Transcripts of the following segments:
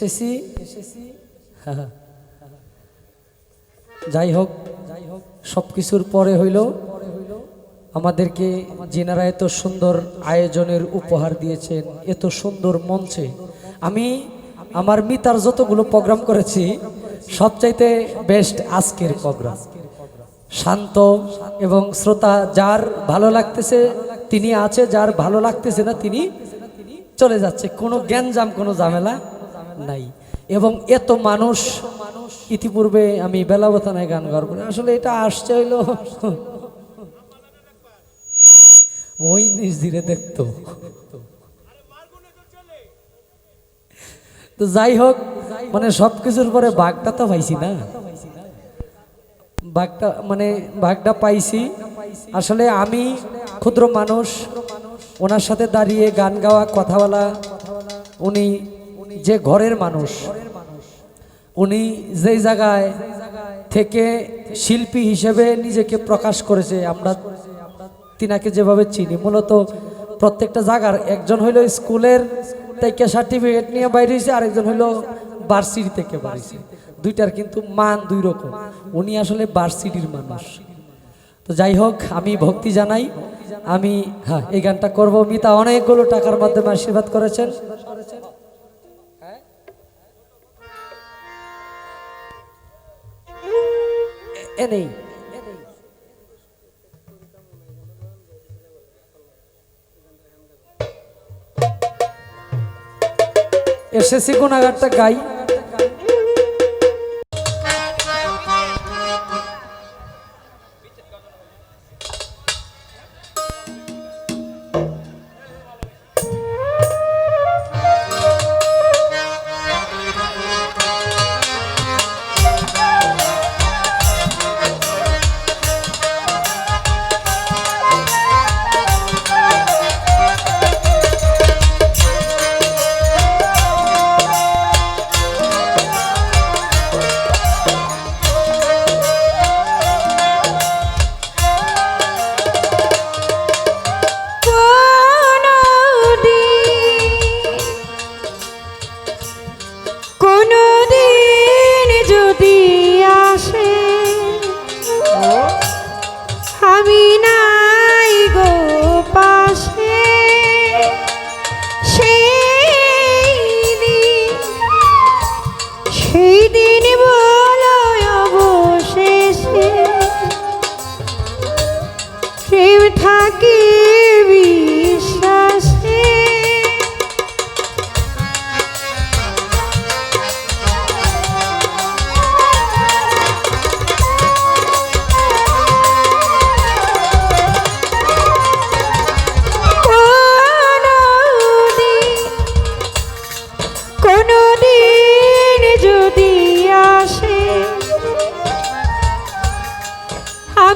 এসেছি। এসেছি যাই হোক যাই হোক সব কিছুর পরে হইল আমাদেরকে যেনারা এত সুন্দর আয়োজনের উপহার দিয়েছেন, এত সুন্দর মঞ্চে। আমি আমার মিতার যতগুলো প্রোগ্রাম করেছি, সবচাইতে বেস্ট আজকের প্রোগ্রাম। শান্ত এবং শ্রোতা যার ভালো লাগতেছে, তিনি আছে, যার ভালো লাগতেছে না, তিনি চলে যাচ্ছে। কোনো জ্ঞানজাম কোনো ঝামেলা। নাই। এবং এত মানুষ ইতিপূর্বে আমি বেলাবতানায় গান গাবো আসলে এটা আসছে হইল ওই নিজ ধীরে দেখতো। তো যাই হোক মানে সব কিছুর পরে বাঘটা তো পাইছি না। বাঘটা মানে বাঘটা পাইছি। আসলে আমি ক্ষুদ্র মানুষ, ওনার সাথে দাঁড়িয়ে গান গাওয়া, কথা বলা, উনি যে ঘরের মানুষ, উনি যেই জায়গায় থেকে শিল্পী হিসেবে নিজেকে প্রকাশ করেছে, আমরা তিনাকে যেভাবে চিনি, মূলত প্রত্যেকটা জায়গার একজন হইল স্কুলের থেকে সার্টিফিকেট নিয়ে বাইরে হয়েছে, আরেকজন হইল ভার্সিটি থেকে বাইরেছে দুইটার কিন্তু মান দুই রকম। উনি আসলে ভার্সিটির মানুষ। তো যাই হোক, আমি ভক্তি জানাই। আমি হ্যাঁ এই গানটা করব। মিতা অনেকগুলো টাকার মাধ্যমে আশীর্বাদ করেছেন। এনেই এসেছি গুণাগারটা গাই।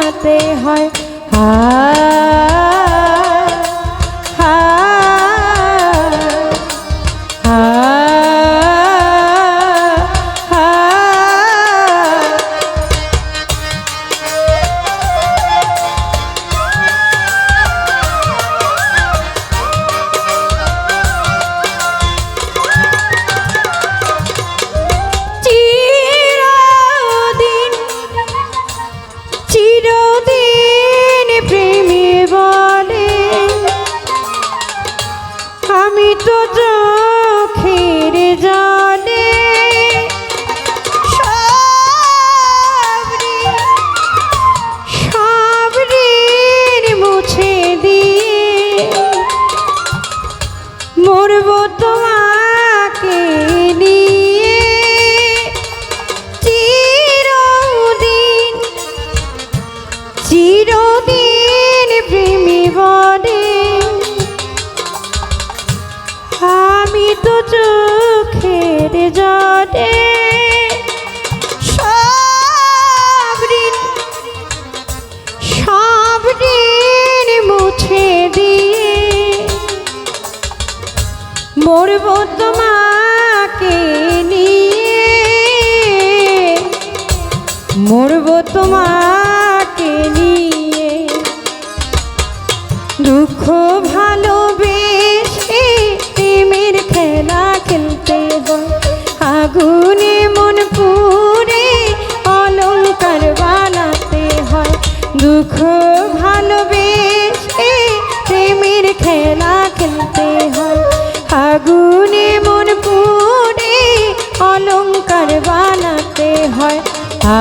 বানাতে হয়। হা মরব তোমাকে নিয়ে। মরব তোমাকে নিয়ে। দুঃখ, ভালোবেসে প্রেমের খেলা খেলতে হয়। আগুনে মন পুরে অলঙ্কার বানাতে হয়। দুঃখ, ভালোবেসে প্রেমের খেলা খেলতে হয়। আগুনে মন পুড়ে অলঙ্কার বানাতে হয়। আ